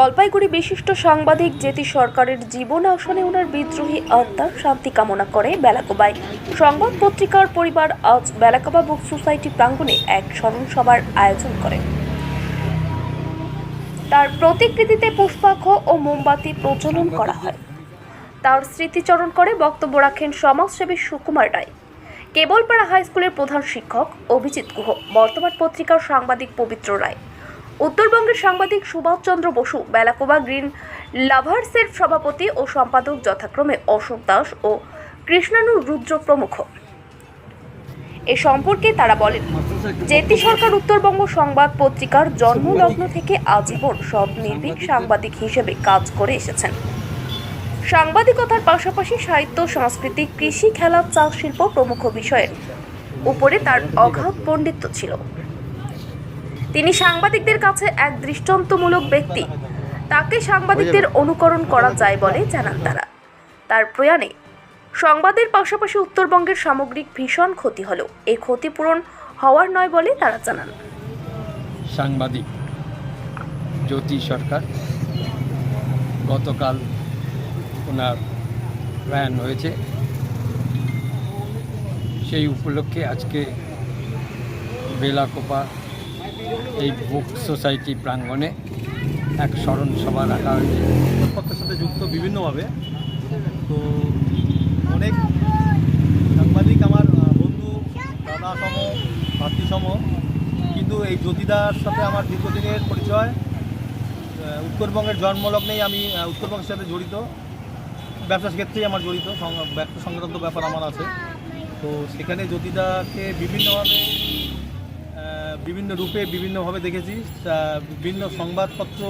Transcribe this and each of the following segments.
জলপাইগুড়ি বিশিষ্ট সাংবাদিক জেতি সরকারের জীবন আসনে ওনার বিদ্রোহী আত্মার শান্তি কামনা করে বেলাকোবাই সংবাদ পত্রিকার পরিবার আজ বেলাকোবা বুক সোসাইটি প্রাঙ্গণে এক স্মরণ সভার আয়োজন করে। তার প্রতিকৃতিতে পুষ্পাক্ষ ও মোমবাতি প্রচলন করা হয়। তার স্মৃতিচরণ করে বক্তব্য রাখেন সমাজসেবী সুকুমার রায়। কেবলপাড়া হাই স্কুলের প্রধান শিক্ষক অভিজিৎ গুহ। বর্তমান পত্রিকার সাংবাদিক পবিত্র রায়। উত্তরবঙ্গের সাংবাদিক সুভাষচন্দ্র বসু, বেলাকোবা গ্রিন লাভার্সের সভাপতি ও সম্পাদক যথাক্রমে অশোক দাস ও কৃষ্ণানু রুদ্র প্রমুখ। এ সম্পর্কে তারা বলেন জেতি সরকার উত্তরবঙ্গ সংবাদ পত্রিকার জন্মলগ্ন থেকে আজীবন সব নির্ভীক সাংবাদিক হিসেবে কাজ করে এসেছেন। সাংবাদিকতার পাশাপাশি সাহিত্য, সংস্কৃতি, কৃষি, খেলা, চাষ শিল্প প্রমুখ বিষয়ের উপরে তার অগাধ পণ্ডিত্য ছিল। তিনি সাংবাদিকদের কাছে এক দৃষ্টান্তমূলক ব্যক্তি। তাকে সাংবাদিকদের অনুকরণ করা যায় বলে জানান তারা। তার প্রয়াণে সংবাদের পাশাপাশি উত্তরবঙ্গের সামগ্রিক ভীষণ ক্ষতি হলো। এই ক্ষতিপূরণ হওয়ার নয় বলে তারা জানান। সাংবাদিক জ্যোতি সরকার গতকাল ওনার প্রয়াণ হয়েছে। সেই উপলক্ষে আজকে বেলাকোপা এই বুক সোসাইটি প্রাঙ্গণে এক স্মরণ সভা রাখা হয়েছে। পত্রের সাথে যুক্ত বিভিন্নভাবে। তো অনেক সাংবাদিক আমার বন্ধু, দাদা সম, ভাতৃ সম, কিন্তু এই জ্যোতিদার সাথে আমার দীর্ঘদিনের পরিচয় উত্তরবঙ্গের জন্মলগ্নেই আমি উত্তরবঙ্গের সাথে জড়িত। ব্যবসা ক্ষেত্রেই আমার জড়িত ব্যবসা সংক্রান্ত ব্যাপার আমার আছে। তো সেখানে জ্যোতিদাকে বিভিন্নভাবে বিভিন্ন রূপে বিভিন্নভাবে দেখেছি। বিভিন্ন সংবাদপত্র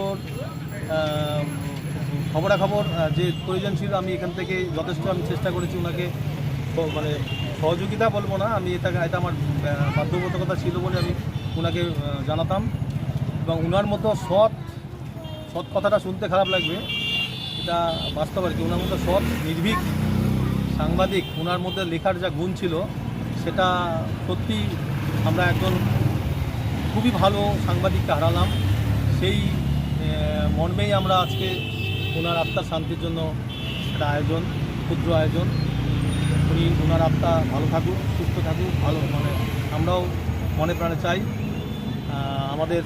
খবরাখবর যে প্রয়োজন ছিল, আমি এখান থেকে যথেষ্ট আমি চেষ্টা করেছি ওনাকে মানে সহযোগিতা বলব না, আমি এটা এটা আমার বাধ্যবাধকতা ছিল বলে আমি ওনাকে জানাতাম। এবং ওনার মতো সৎ সৎ কথাটা শুনতে খারাপ লাগবে, এটা বাস্তব আর কি। ওনার মতো সৎ, নির্ভীক সাংবাদিক, ওনার মধ্যে লেখার যা গুণ ছিল, সেটা সত্যি আমরা একজন খুবই ভালো সাংবাদিককে হারালাম। সেই মর্মেই আমরা আজকে ওনার আত্মার শান্তির জন্য একটা আয়োজন ক্ষুদ্র আয়োজন। উনি ওনার আত্মা ভালো থাকুক সুস্থ থাকুক ভালো মানে আমরাও মনে প্রাণে চাই। আমাদের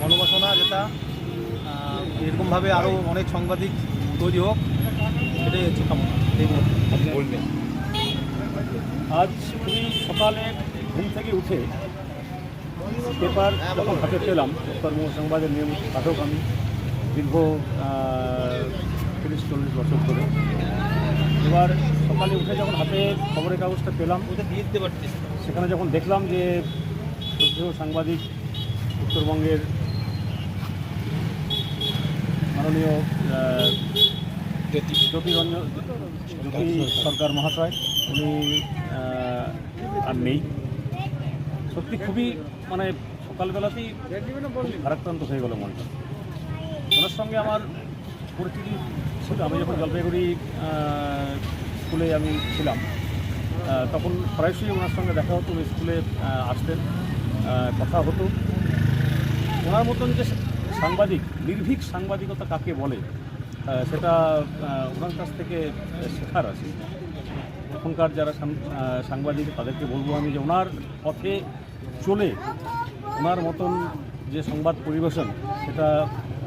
মনোবাসনা যেটা এরকমভাবে আরও অনেক সাংবাদিক তৈরি হোক সেটাই হচ্ছে কামনা। এই মুহূর্তে আজ খুবই সকালে ঘুম থেকে উঠে পেপার যখন হাতে পেলাম উত্তরবঙ্গ সংবাদের নিয়মিত পাঠক আমি দীর্ঘ তিরিশ, চল্লিশ বছর ধরে। এবার সকালে উঠে যখন হাতে খবরের কাগজটা পেলাম, সেখানে যখন দেখলাম যে শ্রদ্ধেয় সাংবাদিক উত্তরবঙ্গের মাননীয় জ্যোতিরঞ্জন সরকার মহাশয়, উনি আর নেই। সত্যি খুবই মানে সকালবেলাতেই ভারাক্রান্ত হয়ে গেল মনটা। ওনার সঙ্গে আমার পরিচিতি ছিল। আমি যখন জলপাইগুড়ি স্কুলে আমি ছিলাম তখন প্রায়শই ওনার সঙ্গে দেখা হতো স্কুলে আসতেন কথা হতো। ওনার মতন যে সাংবাদিক, নির্ভীক সাংবাদিকতা কাকে বলে সেটা ওনার কাছ থেকে শেখার আছে। এখনকার যারা সাংবাদিক, তাদেরকে বলব আমি যে ওনার পথে চলে ওনার মতন যে সংবাদ পরিবেশন, সেটা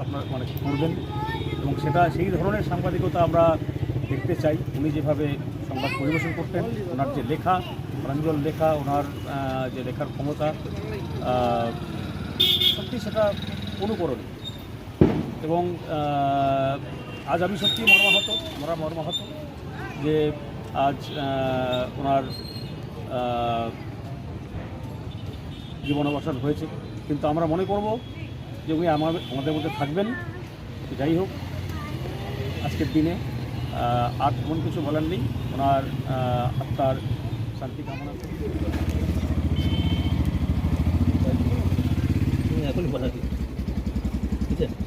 আপনার মানে করবেন। এবং সেটা সেই ধরনের সাংবাদিকতা আমরা দেখতে চাই। উনি যেভাবে সংবাদ পরিবেশন করতেন, ওনার যে লেখা প্রাঞ্জল লেখা, ওনার যে লেখার ক্ষমতা সত্যি সেটা অনুকরণ এবং আজ আমি সত্যি মর্মাহত আমরা মর্মাহত যে আজ ওনার জীবনাবসান হয়েছে। কিন্তু আমরা মনে করব যে উনি আমাদের আমাদের মধ্যে থাকবেন। যাই হোক আজকের দিনে আর তেমন কিছু বলার নেই। ওনার আত্মার শান্তি কামনা করি। এখনই পাঠাচ্ছি ঠিক আছে?